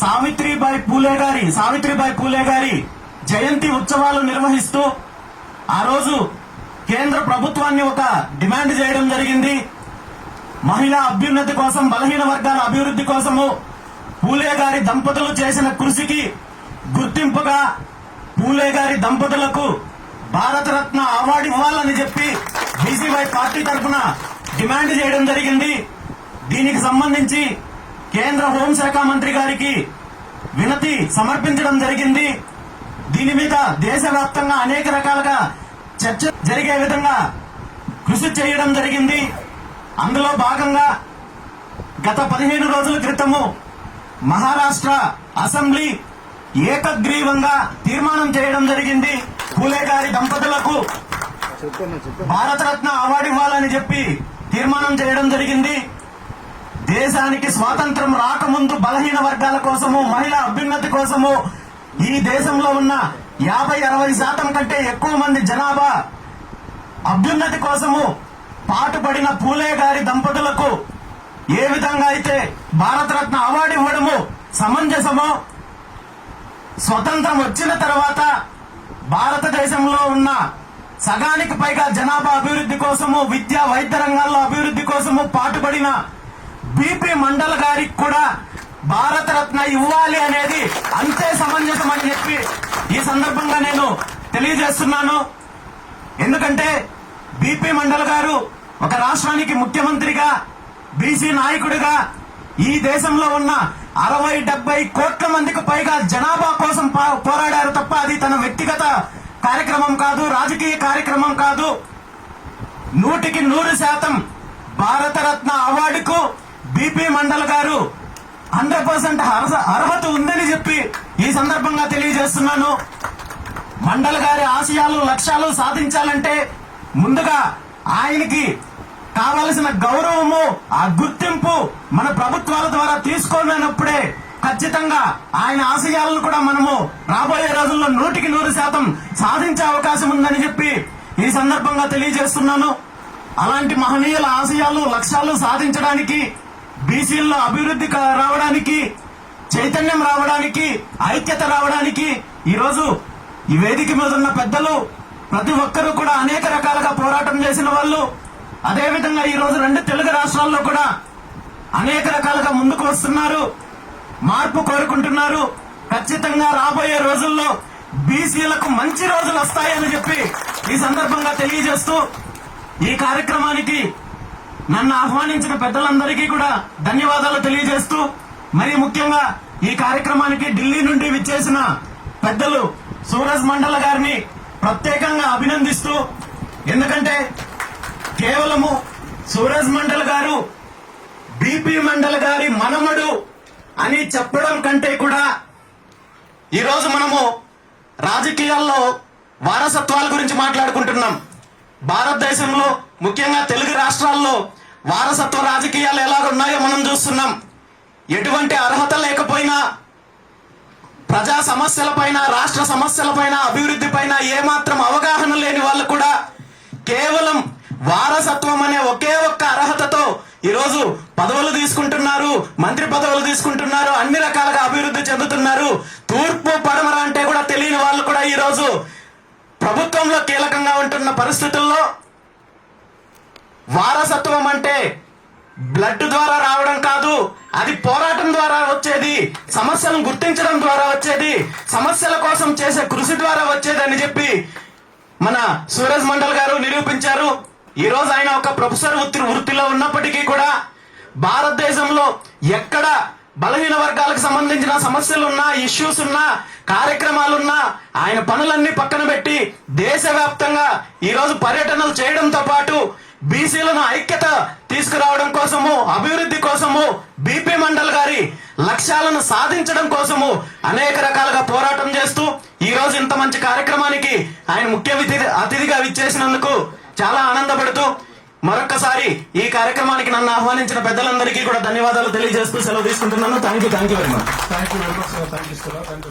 సావిత్రిబాయి పూలే గారి సావిత్రిబాయి పూలే గారి జయంతి ఉత్సవాలు నిర్వహిస్తూ ఆ రోజు కేంద్ర ప్రభుత్వాన్ని ఒక డిమాండ్ చేయడం జరిగింది. మహిళా అభ్యున్నతి కోసం బలహీన వర్గాల అభివృద్ధి కోసము పూలే గారి దంపతులు చేసిన కృషికి గుర్తింపుగా పూలే గారి దంపతులకు భారతరత్న అవార్డు ఇవ్వాలని చెప్పి బీసీవై పార్టీ తరఫున డిమాండ్ చేయడం జరిగింది. దీనికి సంబంధించి కేంద్ర హోంశాఖ మంత్రి గారికి వినతి సమర్పించడం జరిగింది. దీని మీద దేశవ్యాప్తంగా అనేక రకాలుగా చర్చ జరిగే విధంగా కృషి చేయడం జరిగింది. అందులో భాగంగా గత పదిహేను రోజుల క్రితము మహారాష్ట్ర అసెంబ్లీ ఏకగ్రీవంగా తీర్మానం చేయడం జరిగింది. పూలే గారి దంపతులకు భారతరత్న అవార్డు ఇవ్వాలని చెప్పి తీర్మానం చేయడం జరిగింది. దేశానికి స్వాతంత్రం రాకముందు బలహీన వర్గాల కోసము మహిళా అభ్యున్నతి కోసము ఈ దేశంలో ఉన్న యాభై అరవై శాతం కంటే ఎక్కువ మంది జనాభా అభ్యున్నతి కోసము పాటుపడిన పూలే గారి దంపతులకు ఏ విధంగా అయితే భారతరత్న అవార్డు ఇవ్వడము సమంజసమో స్వతంత్రం వచ్చిన తర్వాత భారతదేశంలో ఉన్న సగానికి పైగా జనాభా అభివృద్ధి కోసము విద్యా వైద్య రంగాల్లో అభివృద్ధి కోసము పాటుపడిన బీపీ మండల్ గారికి కూడా భారతరత్న ఇవ్వాలి అనేది అంతే సమంజసం అని చెప్పి ఈ సందర్భంగా నేను తెలియజేస్తున్నాను. ఎందుకంటే బీపీ మండల్ గారు ఒక రాష్ట్రానికి ముఖ్యమంత్రిగా బీసీ నాయకుడిగా ఈ దేశంలో ఉన్న అరవై డెబ్బై కోట్ల మందికి పైగా జనాభా కోసం పా- పోరాడారు తప్ప అది తన వ్యక్తిగత కార్యక్రమం కాదు రాజకీయ కార్యక్రమం కాదు. నూటికి నూరు శాతం భారతరత్న అవార్డు బీపీ మండల్ గారు హండ్రెడ్ పర్సెంట్ అర్హత ఉందని చెప్పి ఈ సందర్భంగా తెలియజేస్తున్నాను. మండల్ గారి ఆశయాలు లక్ష్యాలు సాధించాలంటే ముందుగా ఆయనకి కావలసిన గౌరవము ఆ గుర్తింపు మన ప్రభుత్వాల ద్వారా తీసుకోలేనప్పుడే ఖచ్చితంగా ఆయన ఆశయాలను కూడా మనము రాబోయే రోజుల్లో నూటికి నూరు శాతం సాధించే అవకాశం ఉందని చెప్పి ఈ సందర్భంగా తెలియజేస్తున్నాను. అలాంటి మహనీయుల ఆశయాలు లక్ష్యాలు సాధించడానికి బీసీల్లో అభివృద్ధి రావడానికి చైతన్యం రావడానికి ఐక్యత రావడానికి ఈరోజు ఈ వేదిక మీద ఉన్న పెద్దలు ప్రతి ఒక్కరూ కూడా అనేక రకాలుగా పోరాటం చేసిన వాళ్ళు. అదేవిధంగా ఈరోజు రెండు తెలుగు రాష్ట్రాల్లో కూడా అనేక రకాలుగా ముందుకు వస్తున్నారు మార్పు కోరుకుంటున్నారు. ఖచ్చితంగా రాబోయే రోజుల్లో బీసీలకు మంచి రోజులు వస్తాయని చెప్పి ఈ సందర్భంగా తెలియజేస్తూ ఈ కార్యక్రమానికి నన్ను ఆహ్వానించిన పెద్దలందరికీ కూడా ధన్యవాదాలు తెలియజేస్తూ మరి ముఖ్యంగా ఈ కార్యక్రమానికి ఢిల్లీ నుండి విచ్చేసిన పెద్దలు సూరజ్ మండల గారిని ప్రత్యేకంగా అభినందిస్తూ ఎందుకంటే కేవలము సూరజ్ మండల్ గారు బీపీ మండల్ గారి మనమడు అని చెప్పడం కంటే కూడా ఈరోజు మనము రాజకీయాల్లో వారసత్వాల గురించి మాట్లాడుకుంటున్నాం. భారతదేశంలో ముఖ్యంగా తెలుగు రాష్ట్రాల్లో వారసత్వ రాజకీయాలు ఎలా ఉన్నాయో మనం చూస్తున్నాం. ఎటువంటి అర్హత లేకపోయినా ప్రజా సమస్యలపైన రాష్ట్ర సమస్యలపైన అభివృద్ధి పైన ఏమాత్రం అవగాహన లేని వాళ్ళు కూడా కేవలం వారసత్వం అనే ఒకే ఒక్క అర్హతతో ఈరోజు పదవులు తీసుకుంటున్నారు మంత్రి పదవులు తీసుకుంటున్నారు అన్ని రకాలుగా అభివృద్ధి చెందుతున్నారు. తూర్పు పడమర అంటే కూడా తెలియని వాళ్ళు కూడా ఈరోజు ప్రభుత్వంలో కీలకంగా ఉంటున్న పరిస్థితుల్లో వారసత్వం అంటే బ్లడ్ ద్వారా రావడం కాదు అది పోరాటం ద్వారా వచ్చేది సమస్యలను గుర్తించడం ద్వారా వచ్చేది సమస్యల కోసం చేసే కృషి ద్వారా వచ్చేది అని చెప్పి మన సూరజ్ మండల్ గారు నిరూపించారు. ఈ రోజు ఆయన ఒక ప్రొఫెసర్ వృత్తి వృత్తిలో ఉన్నప్పటికీ కూడా భారతదేశంలో ఎక్కడ బలహీన వర్గాలకు సంబంధించిన సమస్యలున్నా ఇష్యూస్ ఉన్నా కార్యక్రమాలున్నా ఆయన పనులన్నీ పక్కన పెట్టి దేశవ్యాప్తంగా ఈరోజు పర్యటనలు చేయడంతో పాటు బీసీలను ఐక్యత తీసుకురావడం కోసము అభివృద్ధి కోసము బీపీ మండల్ గారి లక్ష్యాలను సాధించడం కోసము అనేక రకాలుగా పోరాటం చేస్తూ ఈ రోజు ఇంత మంచి కార్యక్రమానికి ఆయన ముఖ్య అతిథిగా విచ్చేసినందుకు చాలా ఆనందపడుతూ మరొక్కసారి ఈ కార్యక్రమానికి నన్ను ఆహ్వానించిన పెద్దలందరికీ కూడా ధన్యవాదాలు తెలియజేస్తూ సెలవు తీసుకుంటున్నాను. Thank you thank you very much